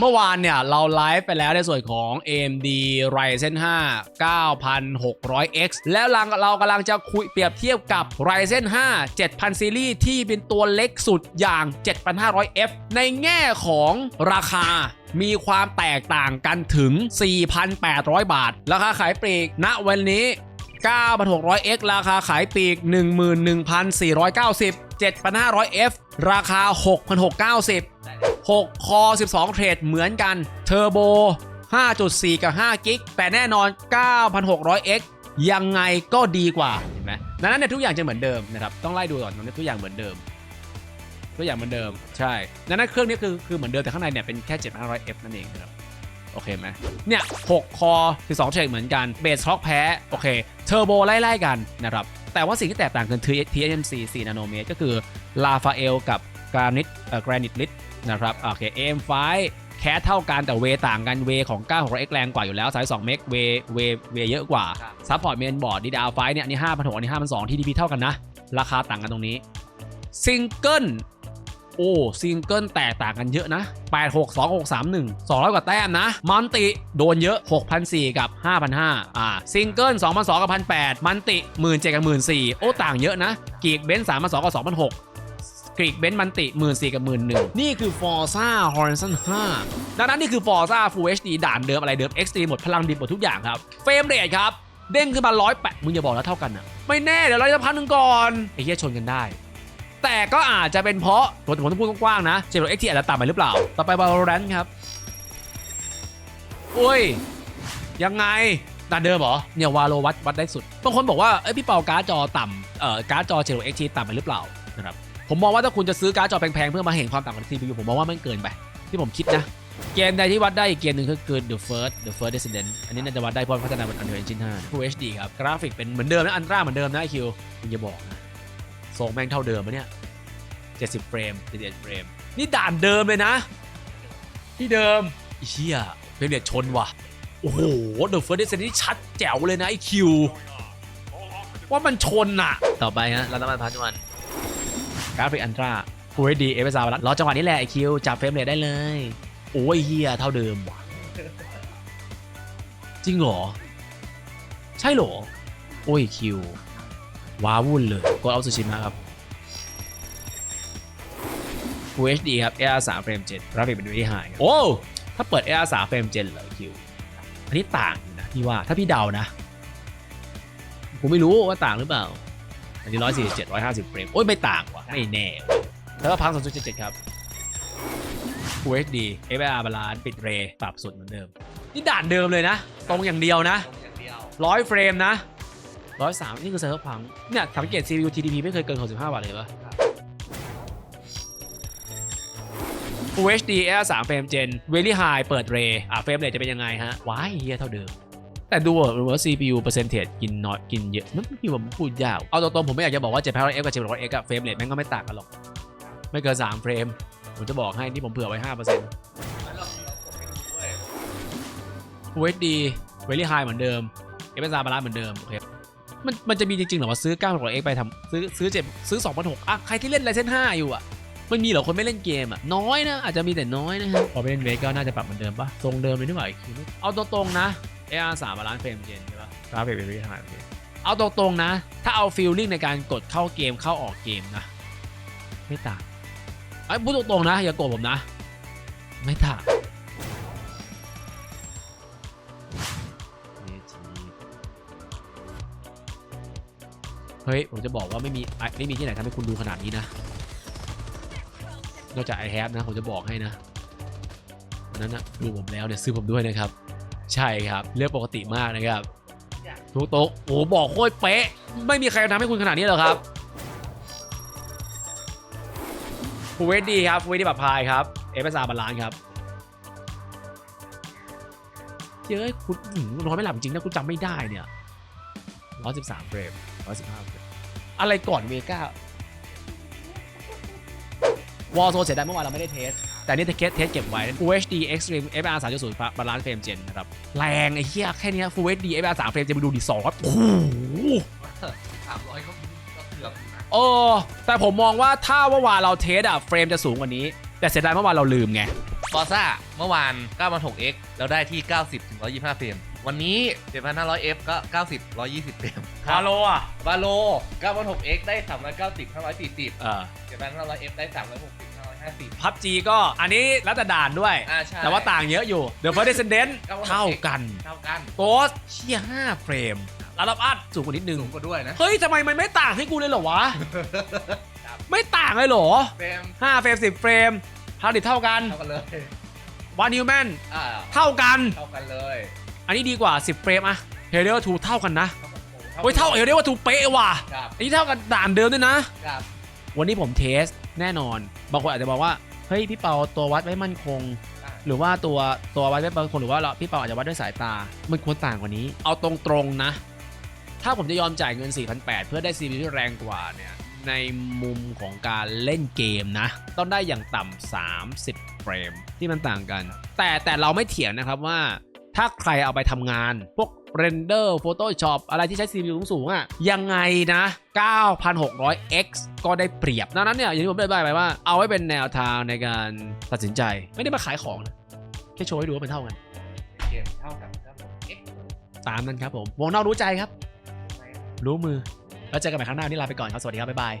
เมื่อวานเนี่ยเราไลฟ์ไปแล้วในส่วนของ AMD Ryzen 5 9600X แล้วเรากำลังจะคุยเปรียบเทียบกับ Ryzen 5 7000 ซีรีส์ที่เป็นตัวเล็กสุดอย่าง 7500F ในแง่ของราคามีความแตกต่างกันถึง 4,800 บาท ราคาขายปลีกณวันนี้ 9,600X ราคาขายปลีก 11,490 7,500F ราคา 6,690 6 คอ 12 เทรดเหมือนกันเทอร์โบ 5.4 กับ 5 กิก แต่แน่นอน 9,600X ยังไงก็ดีกว่าเห็นไหมดังนั้นเนี่ยทุกอย่างจะเหมือนเดิมนะครับ ต้องไล่ดูก่อนตอนนี้ทุกอย่างเหมือนเดิม ทุกอย่างเหมือนเดิม ใช่ ดังนั้นเครื่องนี้คือคือเหมือนเดิมแต่ข้างในเนี่ยเป็นแค่ 7,500F นั่นเองนะครับ โอเคไหมเนี่ย 6 คอ 12 เทรดเหมือนกัน เบสท็อกแพ้ โอเค เทอร์โบไล่ๆกันนะครับ แต่ว่าสิ่งที่แตกต่างกันคือ TSMC 4 นาโนเมตรก็คือลาฟาเอลกับกรานิตเอ่อกรา นิตลิตนะครับโอเค AM5 แคสเท่ากันแต่เวต่างกันเวของ 9600X แรงกว่าอยู่แล้วสาย2เมกเวเวเวเยอะกว่าซัพพอร์ตเมนบอร์ด DDR5 เนี่ยอันนี้5,600อันนี้5,200 TDP เท่ากันนะ ราคาต่างกันตรงนี้ซิงเกิลโอ้ซิงเกิลแตกต่างกันเยอะนะ 8 6 2 6 3 1 200 กว่าแต้มนะมันติโดนเยอะ6,400กับ5,500อ่าซิงเกิล2,200กับ1,800มันติ 17,000กับ 14,000โอ้ ต่างเยอะนะ กีกเบนซ์3,200กับ2,600 กรีกเบนซ์มันติ14,000กับ11,000นี่คือ Forza Horizon 5 ดังนั้นนี่คือ Forza Full HD ด่านเดิมอะไรเดิม Extreme หมดพลังดิบหมดทุกอย่างครับ เฟรมเรทครับ เด้งขึ้นมา108มึงอย่าบอกแล้วเท่ากันนะไม่แน่ เดี๋ยวเราจะพันหนึ่งก่อน ไอ้เหี้ยชนกันได้ แต่ก็อาจจะเป็นเพราะผมผมต้องพูดกว้างๆนะเจโรเอ็กทีอาจจะต่ำไปหรือเปล่า ต่อไป Valorant ครับอุ้ยยังไงด่านเดิมเหรอเนี่ยวาโลวัดวัดได้สุดบางคนบอกว่าเอ้ยพี่เปาการ์ดจอต่ำเอ่อการ์ดจอเจโรเอ็กทีต่ำไปหรือเปล่านะครับ ผมมองว่าถ้าคุณจะซื้อการ์ดจอแพงๆ เพื่อมาเห็นความต่างของ CPU ผมมองว่ามันเกินไป ที่ผมคิดนะ เกมใดที่วัดได้อีกเกมหนึ่งก็คือ The First The First Descendant อันนี้น่าจะวัดได้เพราะพัฒนาบน Unreal Engine 5 Full HD ครับ กราฟิกเป็นเหมือนเดิมนะอันตราเหมือนเดิมนะไอคิวคุณอย่าบอกนะทรงแม่งเท่าเดิมปะเนี่ย70เฟรม71เฟรมนี่ด่านเดิมเลยนะ ที่เดิมไอ้เชี่ยเฟรมเรทชนว่ะโอ้โห The First Descent นี่ชัดแจ๋วเลยนะไอคิวว่ามันชนน่ะต่อไปฮะเราต้องมาพัฒวัน กราฟิกอันตรา Full HD f s r รอจังหวะนี้แหละไอคิวจับเฟรมเรทได้เลย โอ้ยเฮียเท่าเดิมว่ะ จริงเหรอ ใช่เหรอ โอ้ยคิว ว้าวุ่นเลยกดเอาซูชิมาครับ Full HD ครับ AR 3 Frame 7กราฟิกเป็น Very High ครับโอ้ ถ้าเปิด AR 3 Frame 7เหรอคิว อันนี้ต่างอยู่นะพี่ว่าถ้าพี่เดานะ ผมไม่รู้ว่าต่างหรือเปล่า อันนี้147 150เฟรม โอ้ย ไม่ต่างว่ะ ไม่แน่ว่ะแล้วก็พัง2.77ครับ Full HD FR บาลานปิดเรย์ปรับสุดเหมือนเดิม นี่ด่านเดิมเลยนะ ตรงอย่างเดียวนะร้อยเฟรมนะร้อยสามนี่คือเซิร์ฟพัง เนี่ยสังเกต CPU TDP ไม่เคยเกิน65บาทเลยปะ Full HD Air 3 Frame Gen Very High เปิดเรย์อะเฟรมเรทจะเป็นยังไงฮะว้ายเฮียเท่าเดิม แต่ดูเหมือนว่า CPU percentage กินน้อยกินเยอะมันพี่ว่ามันพูดยาก เอาตรงๆผมไม่อยากจะบอกว่า 700F กับ 700X อะเฟรมเรทแม่งก็ไม่ต่างกันหรอก ไม่เกิน3เฟรม ผมจะบอกให้นี่ผมเผื่อไว้5% Full HD Very High เหมือนเดิม FSR บาลานเหมือนเดิมโอเคมันมันจะมีจริงๆหรอว่าซื้อ 900X ไปทำซื้อซื้อเจ็บซื้อ2,600อะใครที่เล่น Ryzen 5อยู่อะ มันมีเหรอคนไม่เล่นเกมอะน้อยนะอาจจะมีแต่น้อยนะฮะพอไปเล่นเวกก็น่าจะปรับเหมือนเดิมปะทรงเดิมเลยนี่หว่าอีกทีนึงเอาตรงๆนะ AR 3บาลานเฟรมเจนใช่ปะกราฟิกเป็น Very High โอเคเอาตรงๆนะ ถ้าเอาฟีลลิ่งในการกดเข้าเกมเข้าออกเกมนะ ไม่ต่างไอ้ยพูดตรงๆนะ อย่าโกรธผมนะ ไม่ต่างเฮ้ย ผมจะบอกว่าไม่มีไอ้ไม่มีที่ไหนทำให้คุณดูขนาดนี้นะ นอกจาก i h a v e นะ ผมจะบอกให้นะวันนั้นนะดูผมแล้วเนี่ยซื้อผมด้วยนะครับ ใช่ครับ เรื่องปกติมากนะครับ ทุกโต๊ะโอ้บอกโคตรเป๊ะ ไม่มีใครทำให้คุณขนาดนี้หรอกครับฟูเวดดีครับฟูเวดดีแบบพายครับ เอฟเอสอาร์บาลานครับเย้ยคุณหนอนไม่หลับจริงนะคุณจำไม่ได้เนี่ย113เฟรม115เฟรมอะไรก่อนเวก้า วอลโซเสียดายเมื่อวานเราไม่ได้เทส แต่นี่เทสเทสเก็บไว้ UHD Extreme FR 3.0บาลานซ์เฟรมเจนนะครับ แรงไอ้เหี้ยแค่นี้ Full HD FR 3เฟรมเจนไปดูดิสองครับโอ้โหสามร้อยก็เกือบเออแต่ผมมองว่าถ้าเมื่อวานเราเทสอะเฟรมจะสูงกว่านี้ แต่เสียดายเมื่อวานเราลืมไงฟอร์ซ่าเมื่อวาน 9,600x แล้วได้ที่ 90-125 เฟรม วันนี้ 7,500f ก็ 90 120เฟรมฮาโลอะบาโล 9,600x ได้ 390 540เออ 7,500f ได้ 360 550 พับจีก็อันนี้แล้วแต่ด่านด้วย อ่าใช่ แต่ว่าต่างเยอะอยู่ The First Descendant 9,600เท่ากันเท่ากันโกสเชี่ย5เฟรมระดับอัดสูงกว่านิดนึง สูงกว่าด้วยนะเฮ้ยทำไมมันไม่ต่างให้กูเลยเหรอวะ ไม่ต่างเลยเหรอเฟรม5เฟรม10เฟรมฮาร์ดดิสก์เท่ากัน เท่ากันเลยวันนิวแมนอ่าเท่ากัน เท่ากันเลย อันนี้ดีกว่า 10 เฟรมอะเฮเดอร์ทูเท่ากันนะเท่ากันเฮ้ยเท่าเฮเดอร์ทูเป๊ะว่ะครับอันนี้เท่ากันด่านเดิมด้วยนะ ครับ วันนี้ผมเทสแน่นอน บางคนอาจจะบอกว่าเฮ้ยพี่เปาตัววัดไม่มั่นคง อ่า หรือว่าตัวตัววัดไม่มั่นคงหรือว่าเราพี่เปาอาจจะวัดด้วยสายตา มันควรต่างกว่านี้ เอาตรงๆนะ ถ้าผมจะยอมจ่ายเงิน 4,800 เพื่อได้ CPU ที่แรงกว่าเนี่ย ในมุมของการเล่นเกมนะ ต้องได้อย่างต่ำ30 เฟรมที่มันต่างกัน แต่แต่เราไม่เถียงนะครับว่า ถ้าใครเอาไปทำงาน พวกเรนเดอร์ Photoshop อะไรที่ใช้ CPU สูงๆอะ่ะ ยังไงนะ 9,600x ก็ได้เปรียบดังนั้นเนี่ย อย่างที่ผมได้บายไปว่า เอาไว้เป็นแนวทางในการตัดสินใจ ไม่ได้มาขายของนะ แค่โชว์ให้ดูว่าเป็นเท่ากันเกมเท่ากันครับ x ตามนั้นครับผม วงนอกรู้ใจครับ รู้มือ แล้วเจอกันใหม่ครั้งหน้าวันนี้ลาไปก่อนครับ สวัสดีครับ บ๊ายบาย